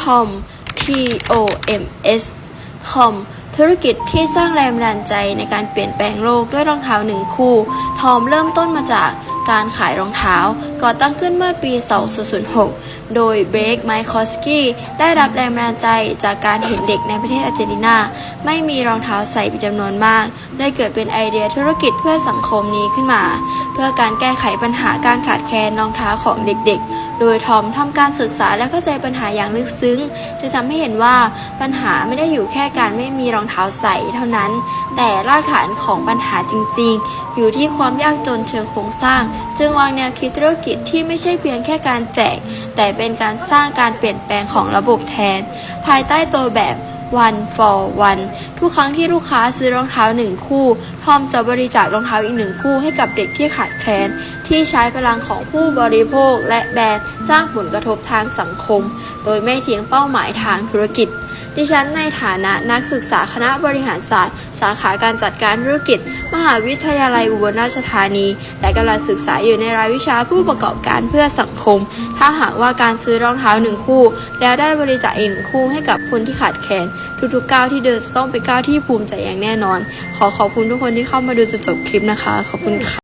ทอม T O M S ทอมธุรกิจที่สร้างแรงบันดาลใจในการเปลี่ยนแปลงโลกด้วยรองเท้าหนึ่งคู่ ทอมเริ่มต้นมาจากการขายรองเท้า ก่อตั้งขึ้นเมื่อปี 2006 โดยเบรกไมคอสกี้ได้รับแรงบันดาลใจจากการเห็นเด็กในประเทศอาร์เจนตินา ไม่มีรองเท้าใส่เป็นจำนวนมาก ได้เกิดเป็นไอเดียธุรกิจเพื่อสังคมนี้ขึ้นมา เพื่อการแก้ไขปัญหาการขาดแคลนรองเท้าของเด็กๆ โดยทอมทำการศึกษาและเข้าใจปัญหาอย่างลึกซึ้งจะทำให้เห็นว่าปัญหาไม่ได้อยู่แค่การไม่มีรองเท้าใส่เท่านั้น แต่รากฐานของปัญหาจริง ๆ อยู่ที่ความยากจนเชิงโครงสร้าง จึงวางแนวคิดธุรกิจที่ไม่ใช่เพียงแค่การแจก แต่เป็นการสร้างการเปลี่ยนแปลงของระบบแทน ภายใต้ตัวแบบ one for one ทุกครั้งที่ลูกค้าซื้อรองเท้าหนึ่งคู่ ทอมจะบริจาครองเท้าอีกหนึ่งคู่ให้กับเด็กที่ขาดแคลน ที่ใช้พลังของผู้บริโภคและแบรนด์สร้างผลกระทบทางสังคม โดยไม่เทียงเป้าหมายทางธุรกิจ ดิฉันในฐานะนักศึกษาคณะบริหารศาสตร์ สาขาการจัดการธุรกิจ มหาวิทยาลัยอุบลราชธานี และกำลังศึกษาอยู่ในรายวิชาผู้ประกอบการเพื่อสังคม ถ้าหากว่าการซื้อรองเท้าหนึ่งคู่ แล้วได้บริจาคอีกหนึ่งคู่ให้กับคนที่ขาดแคลนทุกๆก้าวที่เดินจะต้องเป็นก้าวที่ภูมิใจอย่างแน่นอน ขอขอบคุณทุกคนที่เข้ามาดูจนจบคลิปนะคะ ขอบคุณค่ะ